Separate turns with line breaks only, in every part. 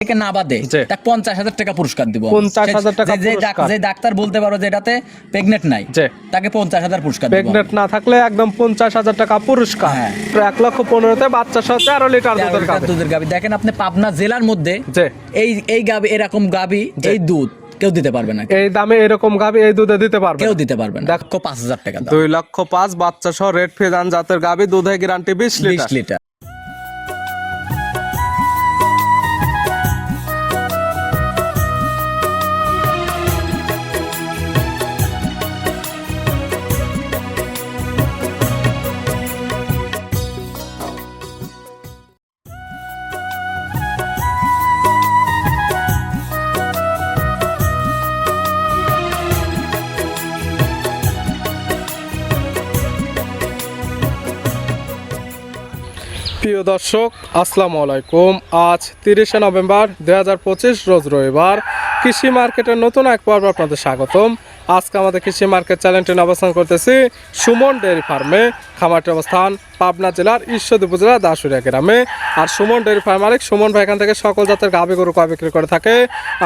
থেকে না বাদে। তাকে পঞ্চাশ হাজার টাকা পুরস্কার দিব।
50,000 টাকা
যে- যে ডাক- ডাক্তার বলতে পারো যে এটাতে প্রেগনেন্ট নাই তাকে পঞ্চাশ হাজার পুরস্কার
প্রেগনেন্ট না থাকলে একদম পঞ্চাশ হাজার টাকা পুরস্কার।
হ্যাঁ।
এক লক্ষ পনেরোতে বাচ্চা সহ তেরো লিটার দুধের।
গাবি দেখেন আপনি পাবনা জেলার মধ্যে এই এই গাবি এরকম গাবি এই দুধ কেউ দিতে পারবে না।
এই দামে এরকম গাবি এই দুধে দিতে পারবে
কেউ দিতে পারবে না।
দেখো
পাঁচ হাজার টাকা
দুই লক্ষ পাঁচ বাচ্চা সহ রেড ফেজান জাতের গাবি দুধে গ্যারান্টি বিশ লিটার। প্রিয় দর্শক, আসসালামু আলাইকুম। আজ তিরিশে নভেম্বর দু হাজার পঁচিশ, রোজ রবিবার। কৃষি মার্কেটের নতুন এক পর্ব আপনাদের স্বাগতম। আজকে আমাদের কৃষি মার্কেট চ্যানেলটি অবস্থান করতেছি সুমন ডেয়ারি ফার্মে। খামারটি অবস্থান পাবনা জেলার ঈশ্বরদী উপজেলা দাসুরিয়া গ্রামে। আর সুমন ডেয়ারি ফার্ম মালিক, সুমন ভাই এখান থেকে সকল জাতের গাভী গরু কয় বিক্রি করে থাকে।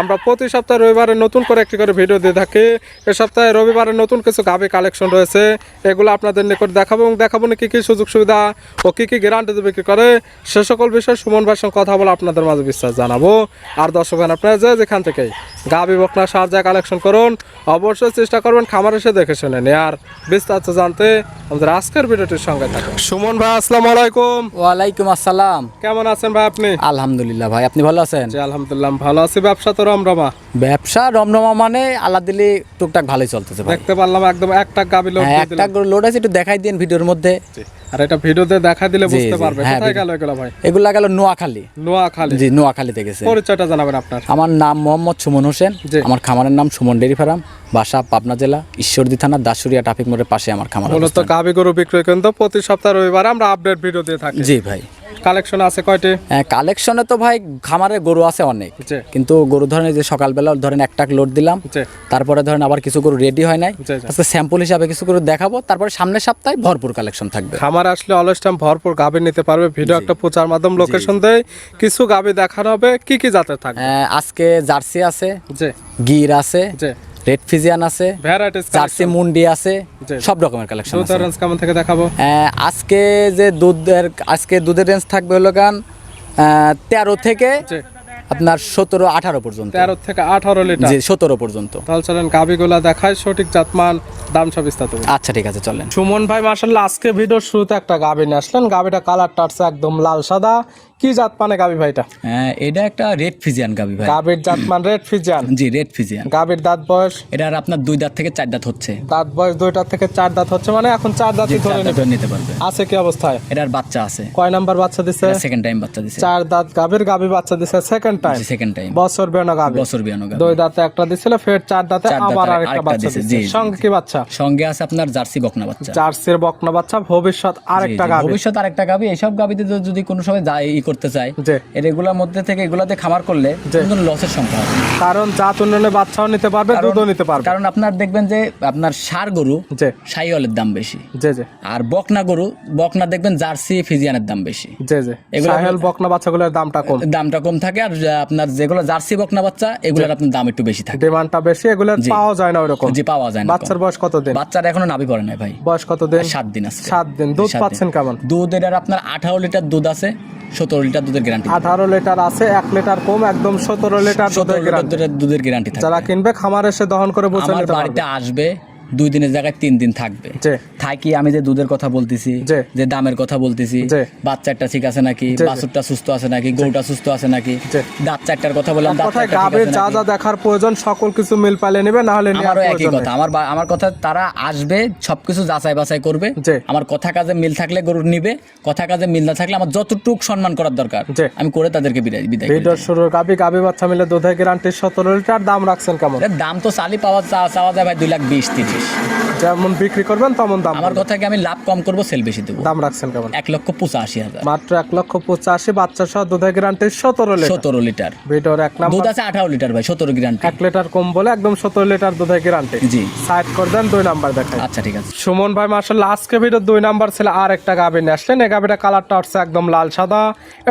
আমরা প্রতি সপ্তাহে রবিবারে নতুন করে একটি করে ভিডিও দিয়ে থাকি। এ সপ্তাহে রবিবারে নতুন কিছু গাভী কালেকশন রয়েছে। এগুলো আপনাদের নিকট দেখাবো এবং দেখাবো না কী কী সুযোগ সুবিধা ও কী কী গ্যারান্টি বিক্রি করে। সে সকল বিষয়ে সুমন ভাইয়ের সঙ্গে কথা বলে আপনাদের মাঝে বিশ্বাস জানাব। আর দর্শক আপনারা যে যেখান থেকেই গাভী, বকনা সাহায্যে কালেকশন করুন, অবশ্যই চেষ্টা করবেন খামার এসে দেখে শুনে আর বিস্তারিত জানতে আমাদের আজকের ভিডিওটির সঙ্গে থাকুন। সুমন ভাই আসসালামু আলাইকুম।
ওয়ালাইকুম আসসালাম।
কেমন আছেন ভাই আপনি?
আলহামদুলিল্লাহ ভাই আপনি ভালো আছেন?
জি আলহামদুলিল্লাহ ভালো আছি। ব্যবসা তো রমরমা।
ব্যবসা রমরমা মানে আল্লাহ দিলে টুকটাক ভালোই চলতেছে ভাই।
দেখতে পারলাম একদম একটা গাভী লোড
হ্যাঁ একটা। লোড আছে একটু দেখাই দিন ভিডিওর মধ্যে।
আর এটা ভিডিওতে দেখা দিলে বুঝতে পারবে।
হ্যাঁ,
কোথায় গেল এগুলো ভাই?
এগুলা গেল নোয়াখালী।
নোয়াখালী।
জি নোয়াখালীতে গেছে।
পরিচয়টা জানাবেন আপনার।
আমার নাম মোহাম্মদ সুমন হোসেন। আমার খামারের নাম সুমন ডেরি ফার্ম। বাসা পাবনা জেলা ঈশ্বরদী থানা দাসুরিয়া ট্রাফিক মোড়ের পাশে আমার খামার
মূলত। গাভী গরু বিক্রয় কিন্তু প্রতি সপ্তাহ রবিবার আমরা আপডেট ভিডিও দিয়ে থাকি।
জি ভাই।
কালেকশন আছে কয়টি?
কালেকশনে তো ভাই খামারে গরু আছে অনেক। কিন্তু গরু ধরেন যে সকালবেলা ধরেন একটা লোড দিলাম তারপরে ধরেন আবার কিছু গরু রেডি হয় নাই। আজকে স্যাম্পল হিসাবে কিছু গরু দেখাবো তারপরে সামনের সপ্তাহে ভরপুর কালেকশন থাকবে।
খামার আসলে অলস টাইম ভরপুর গাভী নিতে পারবে ভিডিও একটা প্রচার মাধ্যম লোকেশন দেয় কিছু গাভী দেখানো হবে কি কি জাতের থাকবে?
আজকে জার্সি আছে
জি।
গির আছে
জি।
রেড ফিজিয়ান আছে জার্সি মুন্ডি আছে সব রকমের কালেকশন
দুধের রেঞ্জ কেমন থেকে দেখাবো?
আজকে যে দুধের আজকে দুধের রেঞ্জ থাকবে হলো গান তেরো থেকে আপনার সতেরো আঠারো পর্যন্ত।
তেরো থেকে আঠারো লিটার
জি সতেরো পর্যন্ত।
তাহলে চলেন গাভীগুলা দেখায় সঠিক জাতমান দাম সব বিস্তারিত
আচ্ছা ঠিক আছে চলেন।
সুমন ভাই মার্শাল্লাহ আজকে ভিডিওর শুরুতে একটা গাভী নিয়ে আসলেন। গাভীটা কালারটা আসছে একদম লাল সাদা। কি জাত মানে গাভী ভাইটা?
হ্যাঁ, এটা একটা রেড ফিজিয়ান গাবি ভাই।
গাভীর জাতমান রেড ফিজিয়ান
জি রেড ফিজিয়ান
গাভীর দাঁত বয়স?
এটা আর আপনার দুই দাঁত থেকে চার দাঁত হচ্ছে।
দাঁত বয়স দুইটা থেকে চার দাঁত হচ্ছে মানে এখন চার দাঁতই ধরে
নিতে পারবে।
আছে কি অবস্থায়?
এটার বাচ্চা আছে।
কয় নাম্বার বাচ্চা দিছে?
সেকেন্ড টাইম বাচ্চা দিছে।
চার দাঁত গাভীর গাভী বাচ্চা দিছে সেকেন্ড টাইম
সেকেন্ড টাইম
বছর বেনা গাভী।
বছর বিয়ানো গাবি
দুই দাঁতে একটা দিছিল ফের চার দাঁতে আবার আরেকটা বাচ্চা
দিছে,
সঙ্গে কি বাচ্চা?
সঙ্গে আছে আপনার জার্সি বকনা বাচ্চা।
জার্সির বকনা বাচ্চা ভবিষ্যৎ আরেকটা
জি, ভবিষ্যৎ আরেকটা গাবি এইসব গাবিতে যদি- কোনো সময় যায় করতে
জি।
এর এগুলোর মধ্যে থেকে এগুলাতে খামার করলে কোনো লসের সংখ্যা হবে।
কারণ জাত উন্নয়নে বাচ্চাও নিতে পারবে দুধও নিতে পারবে।
কারণ আপনার দেখবেন যে আপনার সার গরু
জি।
সাইওয়ালের দাম বেশি।
জি জি।
আর বকনা গরু বকনা দেখবেন জার্সি ফিজিয়ানের দাম বেশি।
জি জি।
এগুলো-
সাহেল বকনা বাচ্চাগুলোর দামটা কম।
দামটা কম থাকে আর আপনার যেগুলো জার্সি বকনা বাচ্চা এগুলোর আপনার দাম একটু বেশি থাকে।
ডিমান্ডটা বেশি এগুলোর পাওয়া যায় না ওরকম।
যে পাওয়া যায় না
বাচ্চার বয়স কত দিন?
বাচ্চার এখনও নাভি পড়ে নাই ভাই।
বয়স কত দিন?
সাত দিন আছে।
সাত দিন। দুধ পাচ্ছেন কেমন?
দুধ এটার আপনার আঠারো লিটার দুধ আছে। সতেরো লিটার দুধের গ্যারান্টি
আঠারো লিটার আছে এক লিটার কম একদম সতেরো লিটার দুধের
লিটার দুধের গ্যারান্টি
যারা কিনবে খামার এসে দহন করে বুঝে
আমার বাড়িতে আসবে দুই দিনের জায়গায় তিন দিন থাকবে। থাকি আমি যে দুধের কথা বলতেছি যে দামের কথা বলতেছি। বাচ্চাটা ঠিক আছে নাকি
জি।
বাছুরটা সুস্থ আছে নাকি গরুটা সুস্থ আছে নাকি। দাঁত চারটার কথা বললাম
যা যা দেখার প্রয়োজন সকল কিছু মিল পাইলে নেবে না হলে
আমারও একই কথা। আমার আমার কথা তারা আসবে সবকিছু যাচাই বাছাই করবে। আমার কথা কাজে মিল থাকলে গরু নিবে কথা কাজে মিল না থাকলে আমার যতটুক সম্মান করার দরকার। আমি করে তাদেরকে বিদায় বিদায় করে
ভিডিওর শুরুর গাবি গাবি বাচ্চা মিলে দুধের গ্যারান্টি সতেরো লিটার দাম রাখছেন কেমন?
দাম তো চালি পাওয়া চাওয়া যায় ভাই দুই লাখ বিশ তিরিশ। পঁচিশ
যেমন বিক্রি করবেন তেমন দাম
আমার কথা কি আমি লাভ কম করব সেল বেশি দেবো?
দাম রাখছেন কেমন?
এক লক্ষ পঁচাশি হাজার।
মাত্র এক লক্ষ পঁচাশি বাচ্চা সহ দুধের গ্যারান্টি সতেরো লিটার
সতেরো লিটার
ভিডিওর এক নাম্বার
দুধ আছে আঠারো লিটার ভাই সতেরো গ্রান্ট
এক লিটার কম বলে একদম সতেরো লিটার দুধের গ্যারান্টি
জি।
সাইড করে দেন দুই নাম্বার দেখাই।
আচ্ছা ঠিক আছে।
সুমন ভাই মার্শাল আজকে ভিডিও দুই নাম্বার ছিল আর একটা গাভি নিয়ে আসলেন। এই গাভিটা কালারটা হচ্ছে একদম লাল সাদা।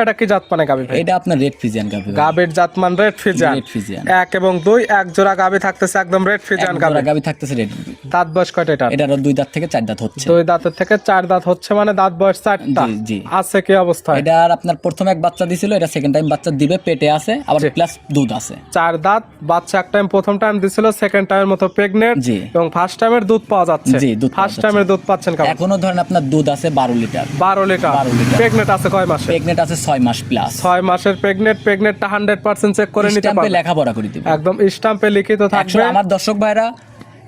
এটা কি জাত মানে গাভি ভাই?
এটা আপনার রেড ফিজিয়ান গাভি
গাভির জাতমান রেড ফিজান
রেড ফিজিয়ান
এক এবং দুই এক জোড়া গাভি থাকতেছে একদম রেড ফিজান গাভি
গাভি থাকতেছে রেড
দাঁত বয়স কয়টা এটা
এটারও দুই দাঁত থেকে চার দাঁত হচ্ছে।
দুই দাঁতের থেকে চার দাঁত হচ্ছে মানে দাঁত বয়স চারটা।
জি।
আছে কি অবস্থায়
এটার আপনার প্রথমে এক বাচ্চা দিছিল এটা সেকেন্ড টাইম বাচ্চা দিবে পেটে আছে আবার প্লাস দুধ আছে।
চার দাঁত বাচ্চা এক টাইম প্রথম টাইম দিছিল সেকেন্ড টাইমের মতো প্রেগনেন্ট
জি।
এবং ফার্স্ট টাইমের দুধ পাওয়া যাচ্ছে।
জি, দুধ
ফার্স্ট টাইমের দুধ পাচ্ছেন কেমন?
এখনও ধরেন আপনার দুধ আছে বারো লিটার।
বারো লিটার।
12 লিটার।
প্রেগনেন্ট আছে কয় মাসে
প্রেগনেন্ট আছে ছয় মাস প্লাস
ছয় মাসের প্রেগনেন্ট প্রেগনেন্টটা হান্ড্রেড পার্সেন্ট চেক করে নিতে
স্ট্যাম্পে
পারবে।
লেখাপড়া করে দিবে।
একদম স্টাম্পে লিখিত থাকবে।
আমার দর্শক ভাইরা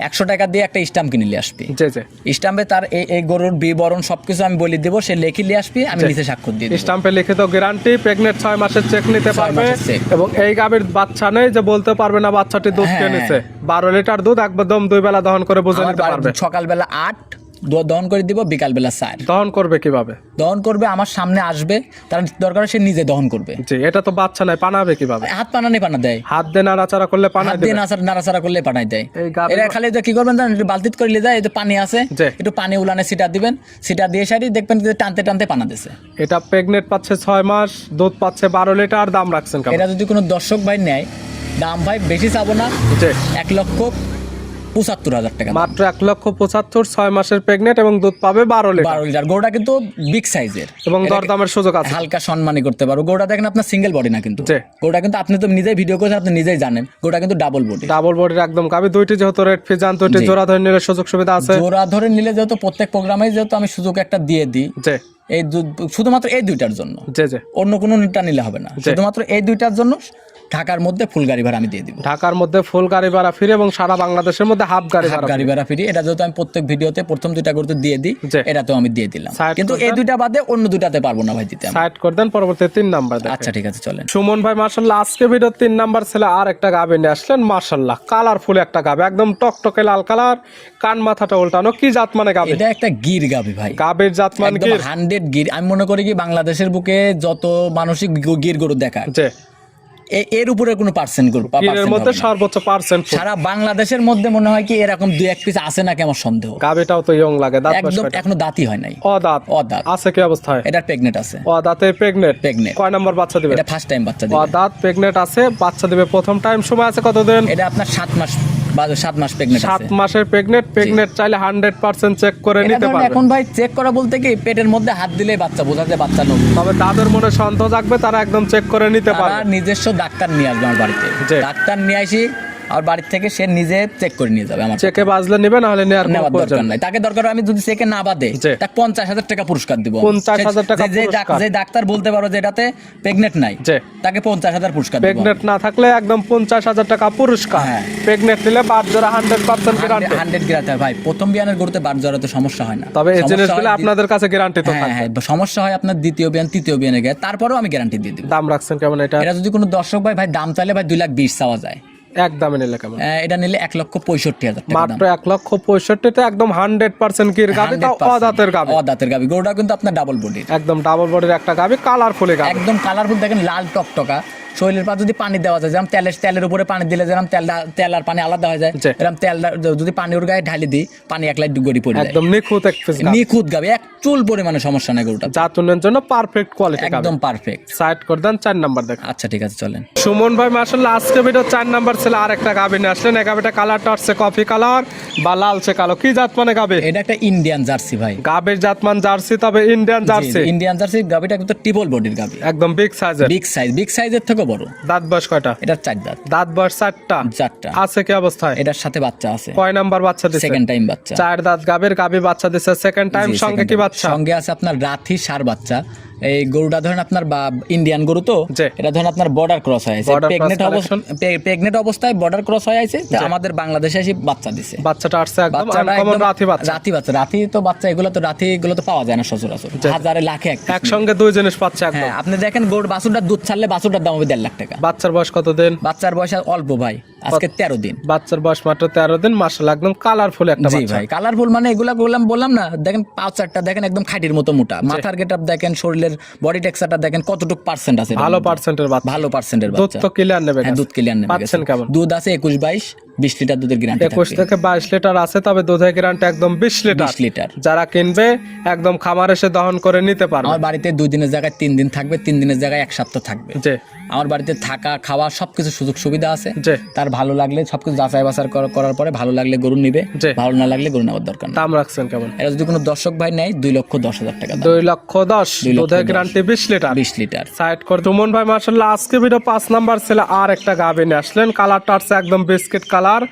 একশো টাকা দিয়ে একটা স্ট্যাম্প কিনে নিয়ে আসবি। স্ট্যাম্পে তার এই গরুর বিবরণ সবকিছু আমি বলে দেবো সে লেখি নিয়ে আসবি আমি নিচে স্বাক্ষর দিয়ে স্ট্যাম্পে
লিখে তো গ্যারান্টি প্রেগনেন্ট ছয় মাসের চেক নিতে পারবে এবং এই গাভীর বাচ্চা নেই যে বলতে পারবে না বাচ্চাটি দুধ
কেনেছে
কে বারো লিটার দুধ একদম দুই বেলা দহন করে বোঝা নিতে পারবে।
সকালবেলা আট দহন করে দিব বিকালবেলা চার
দহন করবে কীভাবে?
দহন করবে আমার সামনে আসবে তার দরকার সে নিজে দহন করবে।
জি এটা তো বাচ্চা নাই পানাবে কীভাবে?
হাত পানানি পানা দেয়।
হাত দিয়ে নাড়াচাড়া করলে পানা
হাত দিয়ে নাড়াচাড়া নাড়াচাড়া করলে পাঠাই দেয়। এরা খালি যে কি করবেন জানেন একটু বালতিত করে নিয়ে যায় এই যে পানি আছে। একটু পানি উলানে সিটা দিবেন সিটা দিয়ে সারি দেখবেন যে টানতে টানতে পানা দিছে।
এটা প্রেগনেন্ট পাচ্ছে ছয় মাস দুধ পাচ্ছে বারো লিটার দাম রাখছেন
এটা যদি কোনো দর্শক ভাই নেয় দাম ভাই বেশি চাবো না এক লক্ষ পঁচাত্তর হাজার টাকা
মাত্র এক লক্ষ পঁচাত্তর ছয় মাসের প্রেগনেন্ট এবং দুধ পাবে বারো লিটার
বারো লিটার গরুটা কিন্তু বিগ সাইজের
এবং দরদামের সুযোগ আছে।
হালকা সম্মানই করতে পারো। গরুটা দেখেন আপনার সিঙ্গেল বডি না কিন্তু। গরুটা কিন্তু আপনি তো নিজেই ভিডিও করেছেন আপনি নিজেই জানেন। গরুটা কিন্তু ডাবল বডি
ডাবল বডির একদম গাবি দুইটি যেহেতু রেড ফিজান দুইটি জোড়া ধরে নিলে সুযোগ সুবিধা আছে।
জোড়া ধরে নিলে যেহেতু প্রত্যেক প্রোগ্রামে যেহেতু আমি সুযোগ একটা দিয়ে দিই এই শুধুমাত্র এই দুইটার জন্য। অন্য কোনো নিটা নিলে হবে না। শুধুমাত্র এই দুইটার জন্য ঢাকার মধ্যে ফুল গাড়ি ভাড়া আমি দিয়ে দিব।
ঢাকার মধ্যে ফুল গাড়ি ভাড়া ফিরে এবং সারা বাংলাদেশের মধ্যে হাফ গাড়ি
হাফ গাড়ি ভাড়া ফ্রি। এটা যেহেতু আমি প্রত্যেক ভিডিওতে প্রথম দুইটা করতে দিয়ে দিই
এটা
তো আমি দিয়ে দিলাম। কিন্তু এই দুইটা বাদে অন্য দুইটাতে পারব না ভাই দিতে
সাইড করে দেন পরবর্তী তিন নাম্বার
আচ্ছা ঠিক আছে চলেন।
সুমন ভাই মার্শাল্লাহ আজকে ভিডিও তিন নাম্বার ছেলে আর একটা গাবে নিয়ে আসলেন মার্শাল্লাহ কালারফুল একটা গাবে একদম টকটকে লাল কালার কান মাথাটা উল্টানো কি জাত মানে গাবে?
এটা একটা গির গাবি ভাই।
গাবের জাত মানে
একদম
কি
হান্ড্রেড গির। আমি মনে করি কি বাংলাদেশের বুকে যত মানসিক গির গরু এ- এর উপরে কোনো পার্সেন্ট গরু বা
গিরের
percent
মধ্যে সর্বোচ্চ পার্সেন্ট
সারা বাংলাদেশের মধ্যে মনে হয় কি এরকম দুই এক পিস আছে নাকি আমার সন্দেহ।
গাবেটাও তো ইয়ং লাগে দাঁত
একদম এখনও দাঁতই হয় নাই।
অদাঁত।
অদাঁত।
আছে কি অবস্থায়?
এটা প্রেগনেন্ট আছে।
অদাঁতে প্রেগনেন্ট
প্রেগনেট
কয় নাম্বার বাচ্চা দিবে?
এটা ফার্স্ট টাইম বাচ্চা দিবে।
অদাঁত প্রেগনেন্ট আছে বাচ্চা দিবে প্রথম টাইম সময় আছে কতদিন?
এটা আপনার সাত মাস সাত মাস প্রেগনেন্ট
সাত মাসের প্রেগনেন্ট প্রেগনেন্ট চাইলে হান্ড্রেড পার্সেন্ট চেক করে নিতে পারবে।
এখন ভাই চেক করা বলতে কি পেটের মধ্যে হাত দিলে বাচ্চা বোঝা যায় বাচ্চা নতুন।
তবে তাদের মনে সন্দেহ থাকবে তারা একদম চেক করে নিতে
পারে
পারবে।
নিজস্ব ডাক্তার নিয়ে আসবে আমার বাড়িতে। ডাক্তার নিয়ে আসি আর বাড়ির থেকে সে নিজে চেক করে নিয়ে যাবে আমার
চেকে বাজলে নিবে না হলে নেওয়ার কোনো
নেওয়ার দরকার নাই। তাকে দরকার আমি যদি চেকে না বাদে। তাকে পঞ্চাশ হাজার টাকা পুরস্কার দিব।
50,000 টাকা
যে- যে ডাক্তার বলতে পারো যে এটাতে প্রেগনেন্ট নাই তাকে পঞ্চাশ হাজার পুরস্কার দিব।
প্রেগনেন্ট না থাকলে একদম পঞ্চাশ হাজার টাকা পুরস্কার।
হ্যাঁ।
প্রেগনেন্ট নিলে বাদ জোড়া হান্ড্রেড পার্সেন্ট গ্যারান্টি
হান্ড্রেড গ্রাতে ভাই প্রথম বিয়ানের গরুতে বাদ জড়াতে সমস্যা হয় না।
তবে এই জিনিসগুলো আপনাদের কাছে গ্যারান্টি তো
হ্যাঁ হ্যাঁ সমস্যা হয় আপনার দ্বিতীয় বিয়ান তৃতীয় বিয়ানে গেলে তারপরেও আমি গ্যারান্টি দিয়ে দিব।
দাম রাখছেন কেমন এটা?
এটা যদি কোনো দর্শক ভাই ভাই দাম চাইলে ভাই দুই লাখ বিশ চাওয়া যায়।
এক দামে নিলে কেমন
এটা নিলে এক লক্ষ পঁয়ষট্টি হাজার
মাত্র এক লক্ষ পঁয়ষট্টিতে একদম হান্ড্রেড পার্সেন্ট কির গাবি? তাও
100%
অদাতের গাবি।
অদাতের গাবি। গরুটা কিন্তু আপনার ডাবল বডির
একদম ডাবল বডির একটা গাবি কালারফুল গাবি।
একদম কালারফুল দেখেন লাল টকটকা। শরীরের পা যদি পানি দেওয়া যায় যেমন তেলের তেলের উপরে পানি দিলে যেরকম তেল তেল আর পানি আলাদা হয়ে যায় এরকম তেল যদি পানি ওর গায়ে ঢালি দিই পানি এক লাইট গড়ি পড়ে যায়।
একদম নিখুঁত এক
নিখুঁত গাবে এক চুল পরিমাণে সমস্যা নাই গরুটা
জাতুনের জন্য পারফেক্ট কোয়ালিটি
একদম পারফেক্ট
সাইড করে দেন চার নাম্বার দেখ
আচ্ছা ঠিক আছে চলেন।
সুমন ভাই মার্শাল্লাহ আজকে ভিডিও চার নাম্বার ছিল আর একটা গাবি নিয়ে আসলেন। এই গাবিটা কালারটা হচ্ছে কফি কালার বা লালচে কালো। কি জাত মানে গাবি?
এটা একটা ইন্ডিয়ান জার্সি ভাই।
গাবির জাতমান জার্সি তবে ইন্ডিয়ান জার্সি
ইন্ডিয়ান জার্সি গাবিটা কিন্তু টিপল বডির গাবি।
একদম বিগ সাইজের
বিগ সাইজ বিগ সাইজের থেকে বড়।
দাঁত বয়স কয়টা?
এটা চার দাঁত।
দাঁত বয়স চারটা?
চারটা।
আছে কি অবস্থায়?
এটার সাথে বাচ্চা আছে।
কয় নাম্বার বাচ্চা দিছে?
সেকেন্ড টাইম বাচ্চা।
চার দাঁত গাবের গাবে বাচ্চা দিছে। সেকেন্ড টাইম সঙ্গে কি বাচ্চা?
সঙ্গে আছে আপনার রাথি সার বাচ্চা। এই গরুটা ধরেন আপনার বা ইন্ডিয়ান গরু তো এটা ধরেন আপনার বর্ডার ক্রস হয়ে আছে প্রেগনেন্ট
collection?
প্রেগনেন্ট অবস্থায় বর্ডার ক্রস হয়ে আছে তো আমাদের বাংলাদেশে এসে বাচ্চা দিছে।
বাচ্চাটা আসছে একদম রাতি বাচ্চা।
রাতি বাচ্চা। রাতি তো বাচ্চা এগুলো তো রাতি এগুলো তো পাওয়া যায় না সচরাচর। হাজারে লাখে এক
একসঙ্গে দুই জিনিস পাচ্ছে একদম।
হ্যাঁ আপনি দেখেন গরুর বাছুরটার দুধ ছাড়লে বাছুরটার দাম হবে দেড় লাখ টাকা।
বাচ্চার বয়স কত দিন?
বাচ্চার বয়স অল্প ভাই আজকে তেরো দিন।
বাচ্চার বয়স মাত্র তেরো দিন মাসাল একদম কালারফুল একটা
জি ভাই কালারফুল মানে এগুলা বললাম বললাম না দেখেন পাউচারটা দেখেন একদম খাটির মতো মোটা। মাথার গেট দেখেন শরীরের বডি টেক্সচারটা দেখেন কতটুকু পার্সেন্ট আছে
ভালো। পার্সেন্টের
ভালো পার্সেন্টের
দুধ তো ক্লিয়ার নেবে
হ্যাঁ দুধ ক্লিয়ার নেবে দুধ আছে একুশ বাইশ। বিশ লিটার দুধের গ্যারান্টি
একুশ থেকে বাইশ লিটার আছে তবে দুধের গ্রান্ট একদম বিশ লিটার।
বিশ লিটার।
যারা কিনবে একদম খামার এসে দহন করে নিতে পারবে।
আমার বাড়িতে দুই দিনের জায়গায় তিন দিন থাকবে তিন দিনের জায়গায় এক সপ্তাহ থাকবে।
জি।
আমার বাড়িতে থাকা খাওয়া সবকিছু সুযোগ সুবিধা আছে। তার ভালো লাগলে সবকিছু যাচাই বাছাই করার পরে ভালো লাগলে গরু নিবে। ভালো না লাগলে গরু নেওয়ার দরকার
দাম রাখছেন কেমন?
এটা যদি কোনো দর্শক ভাই নেয় দুই লক্ষ দশ হাজার টাকা
দুই লক্ষ দশ দুধের
দশ।
গ্রান্টি বিশ লিটার।
বিশ লিটার।
সাইড করে সুমন ভাই মার্শাল্লাহ আজকে ভিডিও পাঁচ নাম্বার ছেলে আর একটা গাবি নিয়ে আসলেন। কালারটা আসছে একদম বিস্কিট কালার falar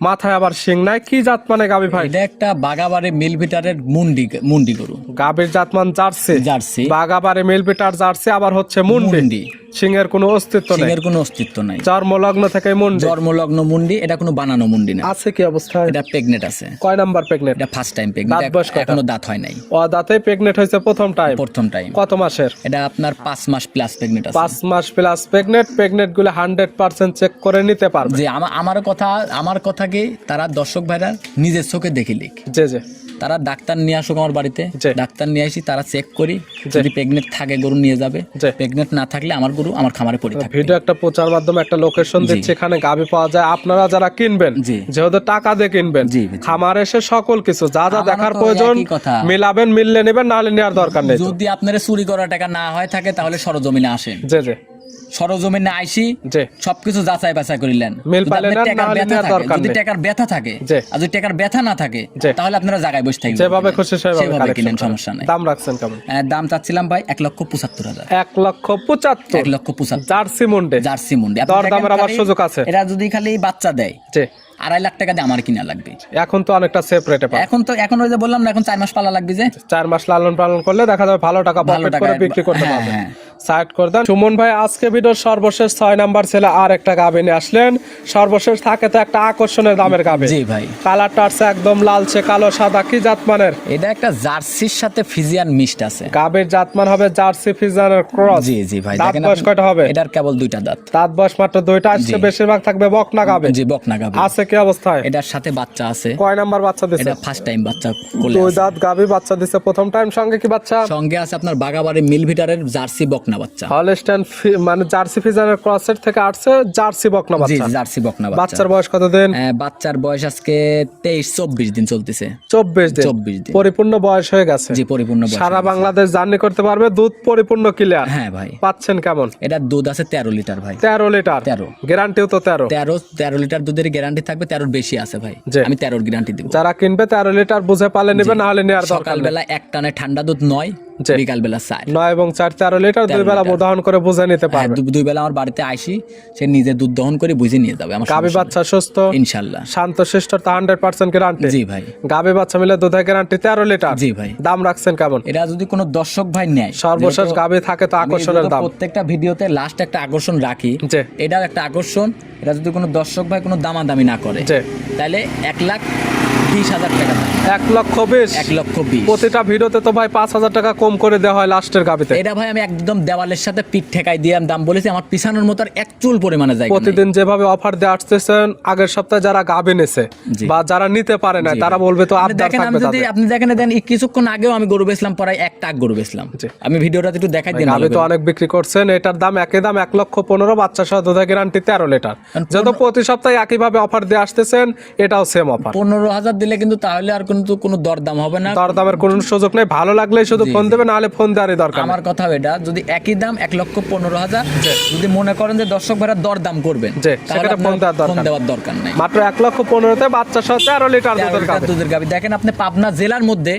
মাথায় আবার শিং নাই কি জাত মানে গাবি ভাই?
এটা একটা বাগাবাড়ি মিলভিটারের মুন্ডি মুন্ডি গরু।
গাবির জাতমান জার্সি।
জার্সি।
বাগাবারে মিলপিটার জার্সি আবার হচ্ছে মুন্ডি।
মুন্ডি।
সিংহের কোনো অস্তিত্ব নেই।
সিংহের কোনো অস্তিত্ব নাই।
জন্মলগ্ন থেকে মুন্ডি।
জন্মলগ্ন মুন্ডি এটা কোনো বানানো মুন্ডি না।
আছে কি অবস্থায়?
এটা প্রেগনেট আছে।
কয় নাম্বার প্রেগনেন্ট
এটা ফার্স্ট টাইম প্রেগনেট এখনও দাঁত হয় নাই।
ও দাঁতে প্রেগনেন্ট হয়েছে প্রথম টাইম
প্রথম টাইম
কত মাসের?
এটা আপনার পাঁচ মাস প্লাস প্রেগনেট আছে।
পাঁচ মাস প্লাস প্রেগনেন্ট প্রেগনেন্টগুলো হান্ড্রেড পার্সেন্ট চেক করে নিতে পারবে।
যে আমার কথা আমার কথা কথাকে তারা দর্শক ভাইরা নিজের চোখে দেখে লিখ।
জি জি।
তারা ডাক্তার নিয়ে আসুক আমার বাড়িতে ডাক্তার নিয়ে আসি তারা চেক করি যদি প্রেগনেন্ট থাকে গরু নিয়ে যাবে প্রেগনেন্ট না থাকলে আমার গরু আমার খামারে পড়ে থাকবে।
ভিডিও একটা প্রচার মাধ্যমে একটা লোকেশন দিচ্ছে এখানে গাবি পাওয়া যায় আপনারা যারা কিনবেন। যেহেতু টাকা দিয়ে কিনবেন। খামার এসে সকল কিছু যা যা দেখার প্রয়োজন। মিলাবেন মিললে নেবেন নাহলে নেওয়ার দরকার নেই
যদি আপনার চুরি করা টাকা না হয় থাকে তাহলে সরজমিনে আসেন।
জি জি।
সরজমিনে আইসি সবকিছু যাচাই বাছাই করিলেন। যদি টাকার ব্যথা থাকে। আর যদি টাকার ব্যথা না থাকে তাহলে আপনারা জায়গায় বসে থাকবেন।
যেভাবে খুশি সেভাবে
কিনেন সমস্যা নাই।
দাম রাখছেন কেমন?
দাম চাচ্ছিলাম ভাই এক লক্ষ পঁচাত্তর হাজার।
এক লক্ষ পঁচাত্তর।
এক লক্ষ পঁচাত্তর।
জার্সি মুন্ডে।
জার্সি মুন্ডে।
দর দামের আবার সুযোগ আছে।
এরা যদি খালি বাচ্চা দেয় আড়াই লাখ টাকা দিয়ে আমার কিনা লাগবে।
এখন তো অনেকটা সেফ রেটে পাবেন
এখন তো এখন ওই যে বললাম না এখন চার মাস পালা লাগবে যে।
চার মাস লালন পালন করলে দেখা যাবে ভালো টাকা
ভালো টাকা
বিক্রি করতে
হ্যাঁ,
পারবেন।
হ্যাঁ।
সাইড করে দেন। সুমন ভাই আজকে ভিডিওর সর্বশেষ ছয় নাম্বার ছেলে আর একটা নিয়ে আসলেন। সর্বশেষ থাকে তো একটা আকর্ষণের দামের
জি ভাই।
কালারটা আসছে একদম লালচে কালো সাদা কি জাতমানের?
এটা একটা জার্সির সাথে ফিজিয়ান মিক্সড আছে।
গাবের জাতমান হবে জার্সি ফিজানের ক্রস
জি জি ভাই
দাঁত বয়স কয়টা হবে?
এটার কেবল দুইটা দাঁত।
দাঁত বয়স মাত্র দুইটা আসছে বেশিরভাগ থাকবে বকনা গাবে
জি বকনা
আছে কি অবস্থায়?
এটার সাথে বাচ্চা আছে।
কয় নাম্বার বাচ্চা দিছে?
এটা ফার্স্ট টাইম বাচ্চা কোলে
দুই দাঁত গাবি বাচ্চা দিছে। প্রথম টাইম সঙ্গে কি বাচ্চা?
সঙ্গে আছে আপনার বাগাবাড়ি মিল ভিটারের জার্সি বকনা বাচ্চা।
হলস্টাইন মানে জার্সি ফিজানের ক্রসের থেকে আসছে জার্সি বকনা
জি জার্সি বকনা বাচ্চা।
বাচ্চার বয়স কত দিন
হ্যাঁ, বাচ্চার বয়স আজকে তেইশ চব্বিশ দিন চলতেছে।
চব্বিশ দিন।
চব্বিশ দিন।
পরিপূর্ণ বয়স হয়ে গেছে।
জি পরিপূর্ণ বয়স
সারা বাংলাদেশ জার্নি করতে পারবে দুধ পরিপূর্ণ ক্লিয়ার
হ্যাঁ ভাই।
পাচ্ছেন কেমন?
এটার দুধ আছে তেরো লিটার ভাই।
তেরো লিটার।
তেরো।
গ্যারান্টিও তো তেরো।
তেরো তেরো লিটার দুধের গ্যারান্টি থাকবে তেরোর বেশি আছে ভাই। আমি তেরোর গ্যারান্টি দিব।
যারা কিনবে তেরো লিটার বুঝে পালে নেবে না হলে নেওয়ার
সকালবেলা এক টানে ঠান্ডা দুধ নয়
জি।
বিকাল বেলা চার।
নয় এবং চার তেরো লিটার দুই বেলা। দহন করে বুঝে নিতে
হ্যাঁ,
পারবে।
দুই বেলা আমার বাড়িতে আইসি সে নিজে দুধ দহন করে বুঝে নিয়ে যাবে আমার
গাবি বাচ্চা সুস্থ
ইনশাল্লাহ।
শান্ত শিষ্ট তা হান্ড্রেড পার্সেন্ট গ্যারান্টি
জি ভাই।
গাবি বাচ্চা মিলে দুধের গ্যারান্টি তেরো লিটার।
জি ভাই।
দাম রাখছেন কেমন?
এটা যদি কোনো দর্শক ভাই নেয়
সর্বশেষ গাবি থাকে তো আকর্ষণের দাম।
প্রত্যেকটা ভিডিওতে লাস্ট একটা আকর্ষণ রাখি
জি।
এটাও একটা আকর্ষণ এটা যদি কোনো দর্শক ভাই কোনো দামাদামি না করে তাহলে এক লাখ বিশ হাজার টাকা
এক লক্ষ বিশ?
এক লক্ষ বিশ।
প্রতিটা ভিডিওতে তো ভাই পাঁচ হাজার টাকা কম করে দেওয়া হয় লাস্টের গাবিতে।
এটা ভাই আমি একদম দেওয়ালের সাথে পিঠ ঠেকাই দিয়ে দাম বলেছি আমার পিছানোর মতো এক চুল পরিমাণে যায়
প্রতিদিন যেভাবে অফার দিয়ে আসতেছেন আগের সপ্তাহে যারা গাবি নেছে বা যারা নিতে পারে না তারা বলবে তো
আপনি দেখেন আমি যদি আপনি দেখেন দেন কিছুক্ষণ আগেও আমি গরু বেচলাম প্রায় এক টাক গরু বেচলাম। আমি ভিডিওটা একটু দেখাই দিন
গাবি তো অনেক বিক্রি করছেন এটার দাম একই দাম এক লক্ষ পনেরো বাচ্চা সহ গ্যারান্টি তেরো লিটার। যত প্রতি সপ্তাহে একইভাবে অফার দিয়ে আসতেছেন এটাও সেম অফার
পনেরো হাজার দিলে কিন্তু তাহলে আর কিন্তু কোনো দরদাম হবে না।
দর দামের কোনো সুযোগ নেই। ভালো লাগলে শুধু ফোন দেবে নাহলে ফোন দেওয়ারই দরকার
আমার কথা এটা যদি একই দাম এক লক্ষ পনেরো হাজার যদি মনে করেন যে দর্শক ভাইরা দর দাম করবেন আপনার
ফোন দেওয়ার দরকার
দেওয়ার দরকার নাই।
মাত্র এক লক্ষ পনেরোতে বাচ্চা সহ তেরো লিটার দুধের গাবি
দেখেন আপনি পাবনা জেলার মধ্যে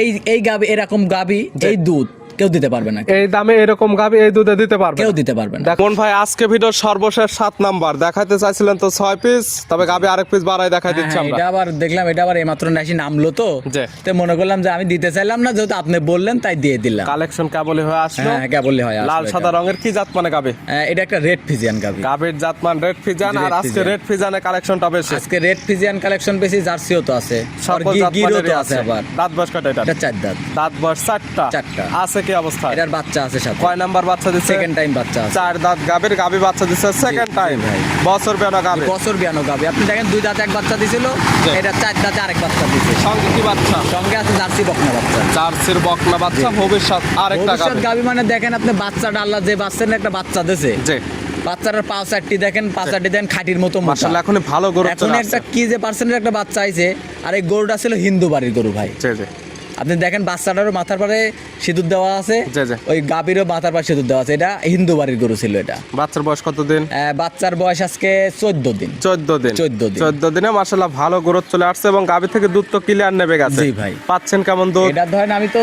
এই এই গাবি এরকম গাবি এই দুধ কেউ দিতে পারবে না।
এই দামে এরকম গাবি এই দুধে দিতে পারবে
কেউ দিতে পারবে না।
দেখুন ভাই আজকে ভিডিওর সর্বশেষ সাত নাম্বার। দেখাতে চাইছিলেন তো ছয় পিস তবে গাবি আরেক পিস বাড়াই দেখাই দিচ্ছি
হ্যাঁ,
আমরা।
এটা আবার দেখলাম এটা আবার এইমাত্র নাসি নামলো তো। তো মনে করলাম যে আমি দিতে চাইলাম না যেহেতু আপনি বললেন তাই দিয়ে দিলাম।
কালেকশন কেবলই হয়ে আসলো।
হ্যাঁ কে বললে হয়
লাল সাদা রঙের কি জাত মানে গাবি?
হ্যাঁ, এটা একটা রেড ফিজিয়ান গাবি।
গাবির জাতমান রেড ফিজান আর আজকে রেড ফিজানে কালেকশনটা বেশি।
আজকে রেড ফিজিয়ান কালেকশন বেশি জার্সিও তো আছে।
সকল
গিরও আছে আবার।
দাঁত বয়স এটা?
এটা চার দাঁত।
দাঁত বয়স চারটা।
চারটা।
আছে কি অবস্থা?
এটার বাচ্চা আছে সাথে।
কয় নাম্বার বাচ্চা দিচ্ছে
সেকেন্ড টাইম বাচ্চা
চার দাঁত গাবির গাবি বাচ্চা দিচ্ছে সেকেন্ড টাইম
ভাই।
বছর বেনা গাবি
বছর বিয়ানো গাবি আপনি দেখেন দুই দাঁতে এক বাচ্চা দিছিল এটা চার দাঁতে আরেক বাচ্চা দিছে।
সঙ্গে কি বাচ্চা?
সঙ্গে আছে জার্সি বকনা বাচ্চা।
জার্সির বকনা বাচ্চা ভবিষ্যৎ আরেকটা গাবি
গাবি মানে দেখেন আপনি বাচ্চাটা আল্লাহ যে বাচ্চার একটা বাচ্চা দিছে।
জি।
বাচ্চাটার পাঁচ চারটি দেখেন পাঁচ চারটি দেন খাটির মতো।
মাশাআল্লাহ এখন ভালো গরু
এখন একটা কি যে পার্সেন্টের একটা বাচ্চা আইছে আর এই গরুটা ছিল হিন্দু বাড়ির গরু ভাই। আপনি দেখেন বাচ্চাটারও মাথার পারে সিঁদুর দেওয়া আছে। ওই গাভীরও মাথার পারে সিঁদুর দেওয়া আছে। এটা হিন্দু বাড়ির গরু ছিল এটা।
বাচ্চার বয়স কতদিন?
বাচ্চার বয়স আজকে চোদ্দ দিন।
চোদ্দ দিন।
14 দিন।
চোদ্দ দিনে মাসাল্লাহ ভালো গ্রোথ চলে আসছে এবং গাভি থেকে দুধ তো ক্লিয়ার নেবে গেছে।
জি ভাই।
পাচ্ছেন কেমন দুধ?
এটা ধরেন আমি তো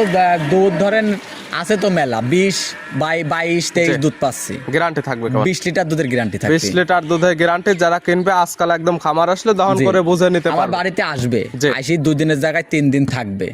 দুধ ধরেন আছে তো মেলা বিশ বাই বাইশ তেইশ দুধ পাচ্ছি।
গ্যারান্টি থাকবে
বিশ লিটার দুধের গ্যারান্টি থাকবে।
বিশ লিটার দুধের গ্যারান্টি যারা কিনবে আজকাল একদম খামার আসলে দহন করে বুঝে নিতে পারবে।
বাড়িতে আসবে। আসি দুই দিনের জায়গায় তিন দিন থাকবে।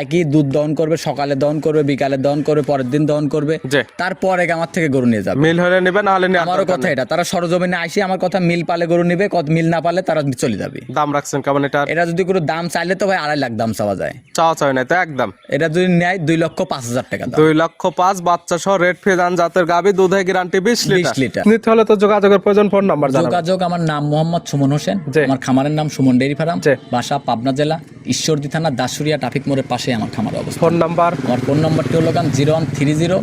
থাকি দুধ দহন করবে সকালে দহন করবে বিকালে দহন করবে পরের দিন দহন করবে। তারপরে আমার থেকে গরু নিয়ে যাবে।
মিল হলে নেবে না হলে
আমারও কথা এটা। তারা সরজমিনে আসি আমার কথা মিল পালে গরু নিবে কত মিল না পালে তারা চলে যাবে।
দাম রাখছেন কেমন এটা?
এটা যদি কোনো দাম চাইলে তো ভাই আড়াই লাখ দাম চাওয়া যায়।
চাওয়া চাই না তো একদম।
এটা যদি নেয় দুই লক্ষ পাঁচ হাজার টাকা
দুই লক্ষ পাঁচ বাচ্চা সহ রেড ফেজান জাতের গাবি দুধে গ্যারান্টি বিশ লিটার। নিতে হলে তো যোগাযোগের প্রয়োজন ফোন নাম্বার
যোগাযোগ আমার নাম মোহাম্মদ সুমন হোসেন। আমার খামারের নাম সুমন ডেয়ারি ফার্ম। বাসা পাবনা জেলা। ঈশ্বরদী থানা দাসুরিয়া ট্রাফিক মোড়ের পাশে আমার খামার অবস্থা।
Phone number?
আমার ফোন নম্বরটি হলো গান zero one three zero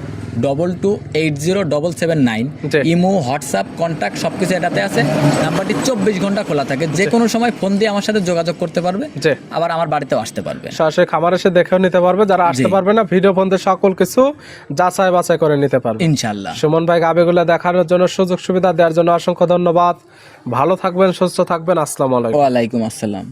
double two eight zero double seven nine. Imo WhatsApp contact সব কিছু এটাতে আছে। নাম্বারটি চব্বিশ ঘণ্টা খোলা থাকে। যে কোনো সময় ফোন দিয়ে আমার সাথে যোগাযোগ করতে পারবে। আবার আমার বাড়িতেও আসতে পারবে।
সরাসরি খামার এসে দেখেও নিতে পারবে। যারা আসতে পারবে না ভিডিও ফোনতে সকল কিছু যাচাই বাছাই করে নিতে পারবে।
ইনশাল্লাহ
সুমন ভাই গাবিগুলো দেখানোর জন্য সুযোগ সুবিধা দেওয়ার জন্য অসংখ্য ধন্যবাদ। ভালো থাকবেন সুস্থ থাকবেন। আসসালামু আলাইকুম।
ওয়ালাইকুম আসসালাম।